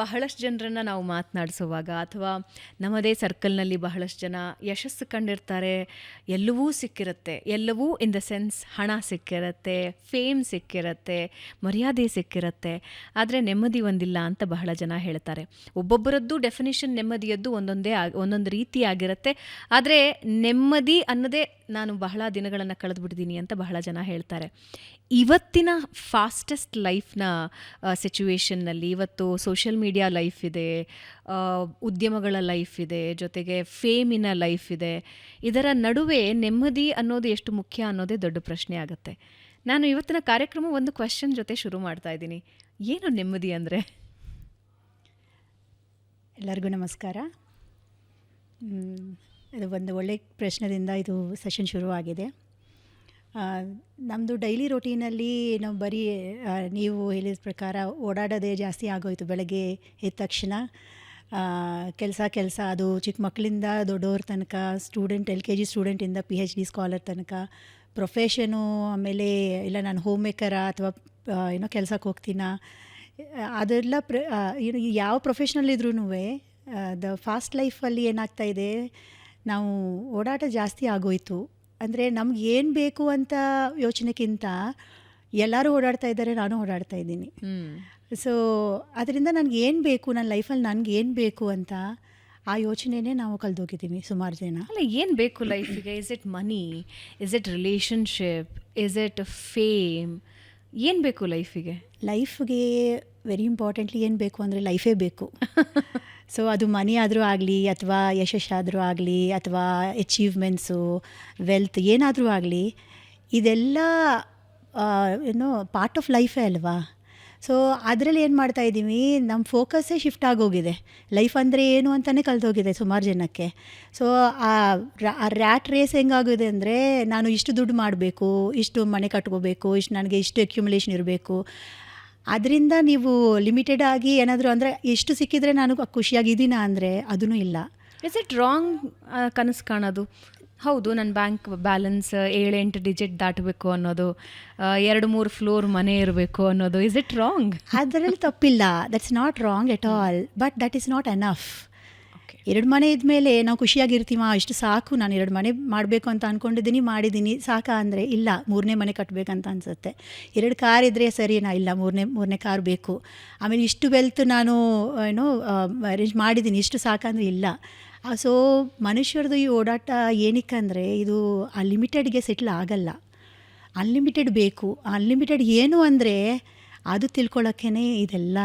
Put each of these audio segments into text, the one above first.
ಬಹಳಷ್ಟು ಜನರನ್ನು ನಾವು ಮಾತನಾಡಿಸುವಾಗ ಅಥವಾ ನಮ್ಮದೇ ಸರ್ಕಲ್ನಲ್ಲಿ ಬಹಳಷ್ಟು ಜನ ಯಶಸ್ಸು ಕಂಡಿರ್ತಾರೆ, ಎಲ್ಲವೂ ಸಿಕ್ಕಿರುತ್ತೆ. ಎಲ್ಲವೂ ಇನ್ ದ ಸೆನ್ಸ್ ಹಣ ಸಿಕ್ಕಿರುತ್ತೆ ಫೇಮ್ ಸಿಕ್ಕಿರುತ್ತೆ, ಮರ್ಯಾದೆ ಸಿಕ್ಕಿರುತ್ತೆ. ಆದರೆ ನೆಮ್ಮದಿ ಒಂದಿಲ್ಲ ಅಂತ ಬಹಳ ಜನ ಹೇಳ್ತಾರೆ. ಒಬ್ಬೊಬ್ಬರದ್ದು ಡೆಫಿನಿಷನ್ ನೆಮ್ಮದಿಯದ್ದು ಒಂದೊಂದೇ ಆಗಿ, ಒಂದೊಂದು ರೀತಿಯಾಗಿರುತ್ತೆ ಆದರೆ ನೆಮ್ಮದಿ ಅನ್ನೋದೇ ನಾನು ಬಹಳ ದಿನಗಳನ್ನು ಕಳೆದುಬಿಟ್ಟಿದ್ದೀನಿ ಅಂತ ಬಹಳ ಜನ ಹೇಳ್ತಾರೆ. ಇವತ್ತಿನ ಫಾಸ್ಟೆಸ್ಟ್ ಲೈಫ್ನ ಸಿಚುವೇಷನ್ನಲ್ಲಿ ಇವತ್ತು ಸೋಷಿಯಲ್ ಮೀಡಿಯಾ ಲೈಫ್ ಇದೆ ಉದ್ಯಮಗಳ ಲೈಫ್ ಇದೆ, ಜೊತೆಗೆ ಫೇಮಿನ ಲೈಫ್ ಇದೆ. ಇದರ ನಡುವೆ ನೆಮ್ಮದಿ ಅನ್ನೋದು ಎಷ್ಟು ಮುಖ್ಯ ಅನ್ನೋದೇ ದೊಡ್ಡ ಪ್ರಶ್ನೆ ಆಗುತ್ತೆ. ನಾನು ಇವತ್ತಿನ ಕಾರ್ಯಕ್ರಮ ಒಂದು ಕ್ವೆಶನ್ ಜೊತೆ ಶುರು ಮಾಡ್ತಾ ಇದ್ದೀನಿ. ಏನು ನೆಮ್ಮದಿ ಅಂದರೆ? ಎಲ್ಲರಿಗೂ ನಮಸ್ಕಾರ. ಇದು ಒಂದು ಒಳ್ಳೆ ಪ್ರಶ್ನದಿಂದ ಇದು ಸೆಷನ್ ಶುರುವಾಗಿದೆ. ನಮ್ಮದು ಡೈಲಿ ರೊಟೀನಲ್ಲಿ ನಾವು ಬರೀ ನೀವು ಹೇಳಿದ ಪ್ರಕಾರ ಓಡಾಡೋದೇ ಜಾಸ್ತಿ ಆಗೋಯ್ತು ಬೆಳಗ್ಗೆ ಎದ್ದ ತಕ್ಷಣ. ಕೆಲಸ ಕೆಲಸ ಅದು ಚಿಕ್ಕ ಮಕ್ಕಳಿಂದ ದೊಡ್ಡವ್ರ ತನಕ ಸ್ಟೂಡೆಂಟ್ ಎಲ್ ಕೆ ಜಿ ಸ್ಟೂಡೆಂಟಿಂದ ಪಿ ಹೆಚ್ ಡಿ ಸ್ಕಾಲರ್ ತನಕ ಪ್ರೊಫೆಷನು ಆಮೇಲೆ ಇಲ್ಲ ನಾನು ಹೋಮ್ ಮೇಕರಾ ಅಥವಾ ಏನೋ ಕೆಲ್ಸಕ್ಕೆ ಹೋಗ್ತೀನಾ? ಅದೆಲ್ಲ ಪ್ರ ಯಾವ ಪ್ರೊಫೆಷ್ನಲ್ ಇದ್ರೂ ದ ಫಾಸ್ಟ್ ಲೈಫಲ್ಲಿ ಏನಾಗ್ತಾ ಇದೆ? ನಾವು ಓಡಾಟ ಜಾಸ್ತಿ ಆಗೋಯ್ತು. ಅಂದರೆ ನಮ್ಗೆ ಏನು ಬೇಕು ಅಂತ ಯೋಚನೆಗಿಂತ ಎಲ್ಲರೂ ಓಡಾಡ್ತಾ ಇದ್ದಾರೆ ನಾನು ಓಡಾಡ್ತಾ ಇದ್ದೀನಿ. ಸೊ ಅದರಿಂದ ನನಗೆ ಏನು ಬೇಕು ನನ್ನ ಲೈಫಲ್ಲಿ ನನಗೆ ಏನು ಬೇಕು ಅಂತ ಆ ಯೋಚನೆನೇ ನಾವು ಕಳೆದೋಗಿದ್ದೀವಿ ಸುಮಾರು ಜನ. ಅಲ್ಲ ಏನು ಬೇಕು ಲೈಫಿಗೆ? Is it money is it relationship is it fame ಏನು ಬೇಕು ಲೈಫಿಗೆ? ಲೈಫ್ಗೆ ವೆರಿ ಇಂಪಾರ್ಟೆಂಟ್ಲಿ ಏನು ಬೇಕು ಅಂದರೆ ಲೈಫೇ ಬೇಕು. ಸೊ ಅದು ಮನಿ ಆದರೂ ಆಗಲಿ ಅಥವಾ ಯಶಸ್ಸಾದರೂ ಆಗಲಿ ಅಥವಾ ಎಚೀವ್ಮೆಂಟ್ಸು ವೆಲ್ತ್ ಏನಾದರೂ ಆಗಲಿ, ಇದೆಲ್ಲ ಏನೋ ಪಾರ್ಟ್ ಆಫ್ ಲೈಫೇ ಅಲ್ವಾ? ಸೊ ಅದರಲ್ಲಿ ಏನು ಮಾಡ್ತಾ ಇದ್ದೀವಿ ನಮ್ಮ ಫೋಕಸ್ಸೇ ಶಿಫ್ಟ್ ಆಗೋಗಿದೆ. ಲೈಫ್ ಅಂದರೆ ಏನು ಅಂತಲೇ ಕಲ್ತೋಗಿದೆ ಸುಮಾರು ಜನಕ್ಕೆ. ಸೊ ಆ ರ್ಯಾಟ್ ರೇಸ್ ಹೆಂಗಾಗಿದೆ ಅಂದರೆ, ನಾನು ಇಷ್ಟು ದುಡ್ಡು ಮಾಡಬೇಕು, ಇಷ್ಟು ಮನೆ ಕಟ್ಕೋಬೇಕು, ಇಷ್ಟು ನನಗೆ ಇಷ್ಟು ಅಕ್ಯುಮುಲೇಷನ್ ಇರಬೇಕು. ಅದರಿಂದ ನೀವು ಲಿಮಿಟೆಡ್ ಆಗಿ ಏನಾದರೂ ಅಂದರೆ ಎಷ್ಟು ಸಿಕ್ಕಿದ್ರೆ ನಾನು ಖುಷಿಯಾಗಿದ್ದೀನ ಅಂದರೆ ಅದೂ ಇಲ್ಲ. ಇಸ್ ಇಟ್ ರಾಂಗ್ ಕನಸು ಕಾಣೋದು? ಹೌದು ನನ್ನ ಬ್ಯಾಂಕ್ ಬ್ಯಾಲೆನ್ಸ್ ಏಳೆಂಟು ಡಿಜಿಟ್ ದಾಟಬೇಕು ಅನ್ನೋದು ಎರಡು ಮೂರು ಫ್ಲೋರ್ ಮನೆ ಇರಬೇಕು ಅನ್ನೋದು ಇಸ್ ಇಟ್ ರಾಂಗ್ ಅದರಲ್ಲಿ ತಪ್ಪಿಲ್ಲ. That's not wrong at all but that is not enough ಎರಡು ಮನೆ ಇದ್ಮೇಲೆ ನಾವು ಖುಷಿಯಾಗಿರ್ತೀವ ಇಷ್ಟು ಸಾಕು, ನಾನು ಎರಡು ಮನೆ ಮಾಡಬೇಕು ಅಂತ ಅಂದ್ಕೊಂಡಿದ್ದೀನಿ ಮಾಡಿದ್ದೀನಿ. ಸಾಕಾ ಅಂದರೆ ಇಲ್ಲ, ಮೂರನೇ ಮನೆ ಕಟ್ಟಬೇಕಂತ ಅನಿಸುತ್ತೆ. ಎರಡು ಕಾರ್ ಇದ್ದರೆ ಸರಿನಾ ಇಲ್ಲ, ಮೂರನೇ ಮೂರನೇ ಕಾರ್ ಬೇಕು. ಆಮೇಲೆ ಇಷ್ಟು ವೆಲ್ತ್ ನಾನು, ಏನೋ ಅರೇಂಜ್ ಮಾಡಿದ್ದೀನಿ, ಇಷ್ಟು ಸಾಕಂದರೆ ಇಲ್ಲ. ಸೊ ಮನುಷ್ಯರದು ಈ ಓಡಾಟ ಏನಕ್ಕಂದರೆ ಇದು ಅನ್ಲಿಮಿಟೆಡ್ಗೆ ಲಿಮಿಟೆಡ್ಗೆ ಸೆಟ್ಲ್ ಆಗಲ್ಲ. ಅನ್ಲಿಮಿಟೆಡ್ ಬೇಕು. ಅನ್ಲಿಮಿಟೆಡ್ ಏನು ಅಂದರೆ ಅದು ತಿಳ್ಕೊಳ್ಳೋಕ್ಕೇ ಇದೆಲ್ಲ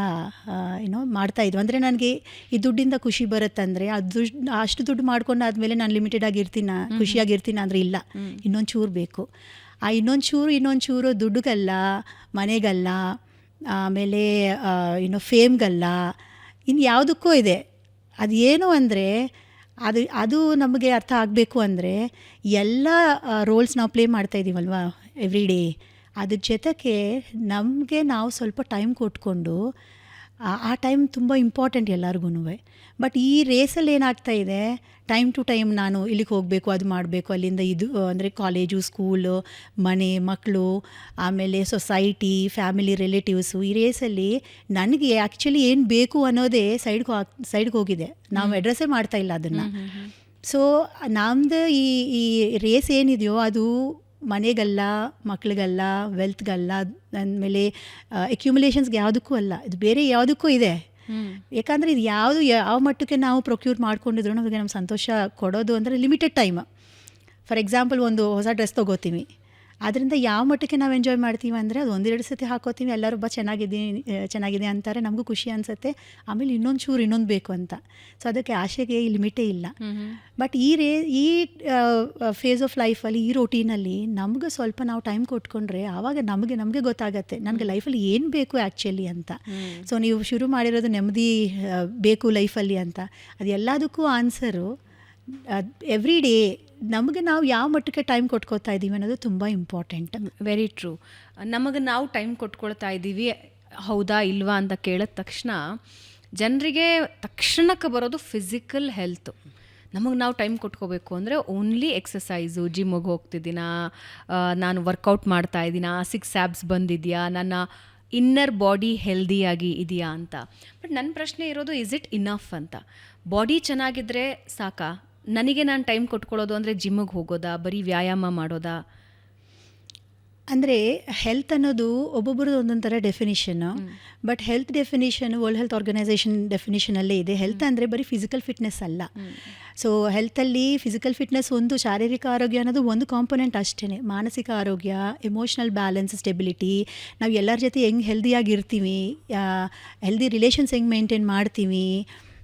ಏನೋ ಮಾಡ್ತಾ ಇದ್ವು. ಅಂದರೆ ನನಗೆ ಈ ದುಡ್ಡಿಂದ ಖುಷಿ ಬರುತ್ತಂದರೆ ಅದು ದುಡ್ಡು ಅಷ್ಟು ದುಡ್ಡು ಮಾಡ್ಕೊಂಡು ಆದಮೇಲೆ ನಾನು ಲಿಮಿಟೆಡ್ ಆಗಿರ್ತೀನ ಖುಷಿಯಾಗಿರ್ತೀನ ಅಂದರೆ ಇಲ್ಲ. ಇನ್ನೊಂದು ಚೂರು ಬೇಕು. ಆ ಇನ್ನೊಂದು ಚೂರು ಇನ್ನೊಂದು ಚೂರು ದುಡ್ಡುಗಲ್ಲ ಮನೆಗಲ್ಲ ಆಮೇಲೆ ಏನೋ ಫೇಮ್ಗಲ್ಲ ಇನ್ನು ಯಾವುದಕ್ಕೂ ಇದೆ. ಅದು ಏನು ಅಂದರೆ ಅದು ಅದು ನಮಗೆ ಅರ್ಥ ಆಗಬೇಕು ಅಂದರೆ ಎಲ್ಲ ರೋಲ್ಸ್ ನಾವು ಪ್ಲೇ ಮಾಡ್ತಾ ಇದ್ದೀವಲ್ವಾ ಎವ್ರಿ ಡೇ ಅದ್ರ ಜೊತೆಗೆ ನಮಗೆ ನಾವು ಸ್ವಲ್ಪ ಟೈಮ್ ಕೊಟ್ಕೊಂಡು ಆ- ಟೈಮ್ ತುಂಬ ಇಂಪಾರ್ಟೆಂಟ್ ಎಲ್ಲರಿಗೂ ಬಟ್ ಈ ರೇಸಲ್ಲಿ ಏನಾಗ್ತಾ ಇದೆ ಟೈಮ್ ಟು ಟೈಮ್ ನಾನು ಇಲ್ಲಿಗೆ ಹೋಗಬೇಕು ಅದು ಮಾಡಬೇಕು ಅಲ್ಲಿಂದ ಇದು ಅಂದರೆ ಕಾಲೇಜು ಸ್ಕೂಲು ಮನೆ ಮಕ್ಕಳು ಆಮೇಲೆ ಸೊಸೈಟಿ ಫ್ಯಾಮಿಲಿ ರಿಲೇಟಿವ್ಸು ಈ ರೇಸಲ್ಲಿ ನನಗೆ ಆ್ಯಕ್ಚುಲಿ ಏನು ಬೇಕು ಅನ್ನೋದೇ ಸೈಡ್ಗೆ ಸೈಡ್ಗೆ ಹೋಗಿದೆ. ನಾವು ಅಡ್ರೆಸ್ಸೇ ಮಾಡ್ತಾ ಇಲ್ಲ ಅದನ್ನು. ಸೊ ನಮ್ಮದು ಈ ಈ ರೇಸ್ ಏನಿದೆಯೋ ಅದು ಮನೆಗಲ್ಲ ಮಕ್ಳಿಗಲ್ಲ ವೆಲ್ತ್ಗಲ್ಲ ಅಂದಮೇಲೆ ಎಕ್ಯುಮುಲೇಷನ್ಸ್ಗೆ ಯಾವುದಕ್ಕೂ ಅಲ್ಲ. ಇದು ಬೇರೆ ಯಾವುದಕ್ಕೂ ಇದೆ. ಯಾಕಂದರೆ ಇದು ಯಾವುದು ಯಾವ ಮಟ್ಟಕ್ಕೆ ನಾವು ಪ್ರೊಕ್ಯೂರ್ ಮಾಡ್ಕೊಂಡಿದ್ರು ನಮಗೆ ನಮ್ಮ ಸಂತೋಷ ಕೊಡೋದು ಅಂದರೆ ಲಿಮಿಟೆಡ್ ಟೈಮ್ ಫಾರ್ ಎಕ್ಸಾಂಪಲ್ ಒಂದು ಹೊಸ ಡ್ರೆಸ್ ತೊಗೋತೀವಿ ಅದರಿಂದ ಯಾವ ಮಟ್ಟಕ್ಕೆ ನಾವು ಎಂಜಾಯ್ ಮಾಡ್ತೀವಿ ಅಂದರೆ ಅದು ಒಂದೆರಡು ಸತಿ ಹಾಕೋತೀವಿ ಎಲ್ಲರೂ ಬಾ ಚೆನ್ನಾಗಿದೆ ಚೆನ್ನಾಗಿದೆ ಅಂತಾರೆ ನಮಗೂ ಖುಷಿ ಅನಿಸುತ್ತೆ. ಆಮೇಲೆ ಇನ್ನೊಂದು ಚೂರು ಇನ್ನೊಂದು ಬೇಕು ಅಂತ. ಸೊ ಅದಕ್ಕೆ ಆಸೆಗೆ ಈ ಲಿಮಿಟೇ ಇಲ್ಲ. ಬಟ್ ಈ ರೇ ಈ ಫೇಸ್ ಆಫ್ ಲೈಫಲ್ಲಿ ಈ ರೊಟೀನಲ್ಲಿ ನಮಗೆ ಸ್ವಲ್ಪ ನಾವು ಟೈಮ್ ಕೊಟ್ಕೊಂಡ್ರೆ ಆವಾಗ ನಮಗೆ ನಮಗೆ ಗೊತ್ತಾಗತ್ತೆ. ನನಗೆ ಲೈಫಲ್ಲಿ ಏನು ಬೇಕು ಆ್ಯಕ್ಚುಲಿ ಅಂತ. ಸೊ ನೀವು ಶುರು ಮಾಡಿರೋದು ನೆಮ್ಮದಿ ಬೇಕು ಲೈಫಲ್ಲಿ ಅಂತ. ಅದು ಎಲ್ಲದಕ್ಕೂ ಆನ್ಸರು ಎವ್ರಿ ಡೇ ನಮಗೆ ನಾವು ಯಾವ ಮಟ್ಟಕ್ಕೆ ಟೈಮ್ ಕೊಟ್ಕೋತಾ ಇದ್ದೀವಿ ಅನ್ನೋದು ತುಂಬ ಇಂಪಾರ್ಟೆಂಟ್ ವೆರಿ ಟ್ರೂ ನಮಗೆ ನಾವು ಟೈಮ್ ಕೊಟ್ಕೊಳ್ತಾ ಇದ್ದೀವಿ ಹೌದಾ ಇಲ್ವಾ ಅಂತ ಕೇಳಿದ ತಕ್ಷಣ ಜನರಿಗೆ ತಕ್ಷಣಕ್ಕೆ ಬರೋದು ಫಿಸಿಕಲ್ ಹೆಲ್ತ್ ನಮಗೆ ನಾವು ಟೈಮ್ ಕೊಟ್ಕೋಬೇಕು ಅಂದರೆ ಓನ್ಲಿ ಎಕ್ಸಸೈಸು ಜಿಮ್ಮಿಗೆ ಹೋಗ್ತಿದ್ದೀನಾ ನಾನು ವರ್ಕೌಟ್ ಮಾಡ್ತಾ ಇದ್ದೀನಾ ಸಿಕ್ಸ್ ಆ್ಯಬ್ಸ್ ಬಂದಿದೆಯಾ, ನನ್ನ ಇನ್ನರ್ ಬಾಡಿ ಹೆಲ್ದಿಯಾಗಿ ಇದೆಯಾ ಅಂತ. ಬಟ್ ನನ್ನ ಪ್ರಶ್ನೆ ಇರೋದು ಇಸ್ ಇಟ್ ಇನಫ್ ಅಂತ? ಬಾಡಿ ಚೆನ್ನಾಗಿದ್ರೆ ಸಾಕಾ? ನನಗೆ ನಾನು ಟೈಮ್ ಕೊಟ್ಕೊಳ್ಳೋದು ಅಂದರೆ ಜಿಮ್ಮಿಗೆ ಹೋಗೋದಾ? ಬರೀ ವ್ಯಾಯಾಮ ಮಾಡೋದಾ? ಅಂದರೆ ಹೆಲ್ತ್ ಅನ್ನೋದು ಒಬ್ಬೊಬ್ಬರದ್ದು ಒಂದೊಂದು ಥರ definition but health definition world health organization ಡೆಫಿನಿಷನಲ್ಲೇ ಇದೆ. ಹೆಲ್ತ್ ಅಂದರೆ ಬರೀ ಫಿಸಿಕಲ್ ಫಿಟ್ನೆಸ್ ಅಲ್ಲ. ಸೊ ಹೆಲ್ತಲ್ಲಿ ಫಿಸಿಕಲ್ ಫಿಟ್ನೆಸ್ ಒಂದು ಶಾರೀರಿಕ ಆರೋಗ್ಯ ಅನ್ನೋದು ಒಂದು ಕಾಂಪೊನೆಂಟ್ ಅಷ್ಟೇ ಮಾನಸಿಕ ಆರೋಗ್ಯ ಎಮೋಷ್ನಲ್ ಬ್ಯಾಲೆನ್ಸ್ ಸ್ಟೆಬಿಲಿಟಿ ನಾವು ಎಲ್ಲರ ಜೊತೆ ಹೆಂಗೆ ಹೆಲ್ದಿಯಾಗಿರ್ತೀವಿ ಹೆಲ್ದಿ ರಿಲೇಷನ್ಸ್ ಹೆಂಗೆ ಮೇಂಟೈನ್ ಮಾಡ್ತೀವಿ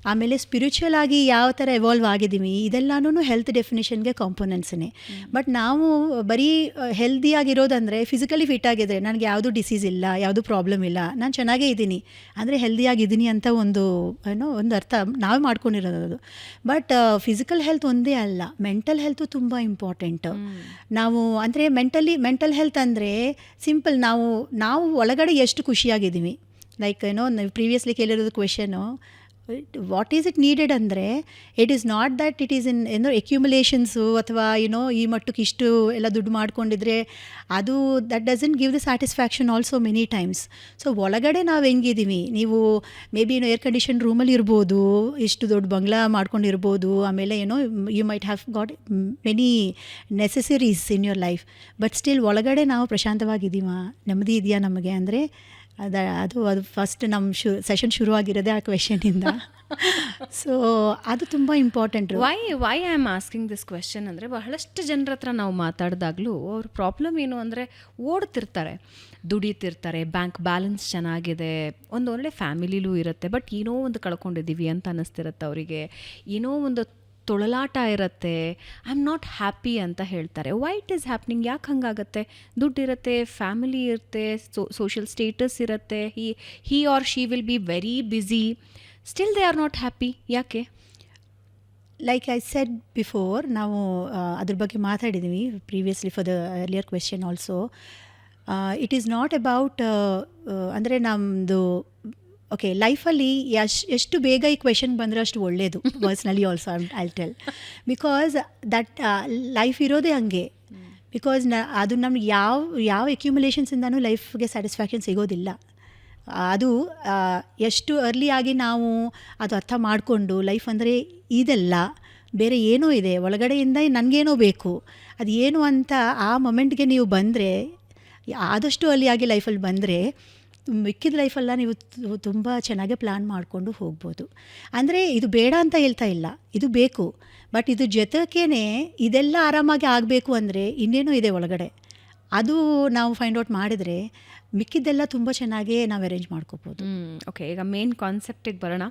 ಆಮೇಲೆ ಸ್ಪಿರಿಚುವಲ್ ಆಗಿ ಯಾವ ಥರ ಎವಾಲ್ವ್ ಆಗಿದ್ದೀವಿ ಇದೆಲ್ಲನೂ ಹೆಲ್ತ್ ಡೆಫಿನೇಷನ್ಗೆ ಕಾಂಪೊನೆಂಟ್ಸೇ ಬಟ್ ನಾವು ಬರೀ ಹೆಲ್ದಿಯಾಗಿರೋದಂದರೆ ಫಿಸಿಕಲಿ ಫಿಟ್ ಆಗಿದ್ರೆ ನನಗೆ ಯಾವುದೂ ಡಿಸೀಸ್ ಇಲ್ಲ ಯಾವುದೂ ಪ್ರಾಬ್ಲಮ್ ಇಲ್ಲ ನಾನು ಚೆನ್ನಾಗೇ ಇದ್ದೀನಿ. ಅಂದರೆ ಹೆಲ್ದಿಯಾಗಿದ್ದೀನಿ ಅಂತ ಒಂದು ಏನೋ ಒಂದು ಅರ್ಥ ನಾವೇ ಮಾಡ್ಕೊಂಡಿರೋದು ಬಟ್ ಫಿಸಿಕಲ್ ಹೆಲ್ತ್ ಒಂದೇ ಅಲ್ಲ ಮೆಂಟಲ್ ಹೆಲ್ತು ತುಂಬ ಇಂಪಾರ್ಟೆಂಟ್ ನಾವು ಅಂದರೆ ಮೆಂಟಲಿ ಮೆಂಟಲ್ ಹೆಲ್ತ್ ಅಂದರೆ ಸಿಂಪಲ್ ನಾವು ನಾವು ಒಳಗಡೆ ಎಷ್ಟು ಖುಷಿಯಾಗಿದ್ದೀವಿ. ಲೈಕ್ ಏನೋ previously ಕೇಳಿರೋದು question what is it needed ಅಂದರೆ it is not that it is in ಏನೋ ಎಕ್ಯುಮುಲೇಷನ್ಸು ಅಥವಾ ಏನೋ ಈ ಮಟ್ಟಕ್ಕೆ ಇಷ್ಟು ಎಲ್ಲ ದುಡ್ಡು ಮಾಡ್ಕೊಂಡಿದ್ರೆ, ಅದು that doesn't give the satisfaction also many times so ಒಳಗಡೆ ನಾವು ಹೆಂಗಿದ್ದೀವಿ ನೀವು ಮೇ ಬಿ ಏನೋ ಏರ್ ಕಂಡೀಷನ್ ರೂಮಲ್ಲಿ ಇರ್ಬೋದು, ಇಷ್ಟು ದೊಡ್ಡ ಬಂಗ್ಲಾ ಮಾಡ್ಕೊಂಡಿರ್ಬೋದು, ಆಮೇಲೆ ಏನೋ you might have got many necessaries in your life but still ಒಳಗಡೆ ನಾವು ಪ್ರಶಾಂತವಾಗಿದ್ದೀವ? ನೆಮ್ಮದಿ ಇದೆಯಾ ನಮಗೆ? ಅಂದರೆ ಅದ ಅದು ಅದು ಫಸ್ಟ್ ನಮ್ಮ ಶು ಸೆಷನ್ ಶುರುವಾಗಿರೋದೇ ಆ ಕ್ವೆಶನಿಂದ ಸೊ ಅದು ತುಂಬ important why why I am asking this question ಅಂದರೆ ಬಹಳಷ್ಟು ಜನರ ಹತ್ರ ನಾವು ಮಾತಾಡಿದಾಗಲೂ ಅವ್ರ ಪ್ರಾಬ್ಲಮ್ ಏನು ಅಂದರೆ ಓಡ್ತಿರ್ತಾರೆ ದುಡಿತಿರ್ತಾರೆ ಬ್ಯಾಂಕ್ ಬ್ಯಾಲೆನ್ಸ್ ಚೆನ್ನಾಗಿದೆ ಒಂದು ಒಳ್ಳೆ ಫ್ಯಾಮಿಲಿಲೂ ಇರುತ್ತೆ ಬಟ್ ಏನೋ ಒಂದು ಕಳ್ಕೊಂಡಿದ್ದೀವಿ ಅಂತ ಅನ್ನಿಸ್ತಿರುತ್ತೆ ಅವರಿಗೆ. ಏನೋ ಒಂದು ತೊಳಲಾಟ ಇರುತ್ತೆ ಐ ಆಮ್ ನಾಟ್ ಹ್ಯಾಪಿ ಅಂತ ಹೇಳ್ತಾರೆ. ವೈಟ್ ಈಸ್ ಹ್ಯಾಪ್ನಿಂಗ್ ಯಾಕೆ ಹಂಗಾಗತ್ತೆ? ದುಡ್ಡಿರುತ್ತೆ ಫ್ಯಾಮಿಲಿ ಇರುತ್ತೆ ಸೋಷಿಯಲ್ ಸ್ಟೇಟಸ್ ಇರುತ್ತೆ he he or she will be very busy still they are not happy ಯಾಕೆ? ಲೈಕ್ ಐ ಸೆಡ್ ಬಿಫೋರ್ ನಾವು ಅದ್ರ ಬಗ್ಗೆ ಮಾತಾಡಿದ್ದೀವಿ previously for the earlier question also it is not about ಅಂದರೆ ನಮ್ಮದು ಓಕೆ ಲೈಫಲ್ಲಿ ಎಷ್ಟು ಎಷ್ಟು ಬೇಗ ಈ ಕ್ವೆಶನ್ ಬಂದರೆ ಅಷ್ಟು ಒಳ್ಳೆಯದು personally also I tell because that life ಇರೋದೇ ಹಂಗೆ. ಬಿಕಾಸ್ನ ಅದು ನಮ್ಗೆ ಯಾವ ಯಾವ ಎಕ್ಯುಮುಲೇಷನ್ಸಿಂದನೂ ಲೈಫ್ಗೆ ಸ್ಯಾಟಿಸ್ಫ್ಯಾಕ್ಷನ್ ಸಿಗೋದಿಲ್ಲ. ಅದು ಎಷ್ಟು ಅರ್ಲಿ ಆಗಿ ನಾವು ಅದು ಅರ್ಥ ಮಾಡಿಕೊಂಡು ಲೈಫ್ ಅಂದರೆ ಇದೆಲ್ಲ ಬೇರೆ ಏನೋ ಇದೆ. ಒಳಗಡೆಯಿಂದ ನನಗೇನೋ ಬೇಕು. ಅದು ಏನು ಅಂತ ಆ ಮೊಮೆಂಟ್ಗೆ ನೀವು ಬಂದರೆ ಆದಷ್ಟು ಅಲ್ಲಿ ಆಗಿ ಲೈಫಲ್ಲಿ ಬಂದರೆ ಮಿಕ್ಕಿದ ಲೈಫೆಲ್ಲ ನೀವು ತುಂಬ ಚೆನ್ನಾಗಿ ಪ್ಲ್ಯಾನ್ ಮಾಡಿಕೊಂಡು ಹೋಗ್ಬೋದು. ಅಂದರೆ ಇದು ಬೇಡ ಅಂತ ಹೇಳ್ತಾ ಇಲ್ಲ, ಇದು ಬೇಕು. ಬಟ್ ಇದು ಜೊತೆಗೇ ಇದೆಲ್ಲ ಆರಾಮಾಗಿ ಆಗಬೇಕು ಅಂದರೆ ಇನ್ನೇನೋ ಇದೆ ಒಳಗಡೆ. ಅದು ನಾವು ಫೈಂಡ್ ಔಟ್ ಮಾಡಿದರೆ ಮಿಕ್ಕಿದ್ದೆಲ್ಲ ತುಂಬ ಚೆನ್ನಾಗೇ ನಾವು ಅರೇಂಜ್ ಮಾಡ್ಕೋಬೋದು. ಓಕೆ ಈಗ ಮೇನ್ ಕಾನ್ಸೆಪ್ಟಿಗೆ ಬರೋಣ.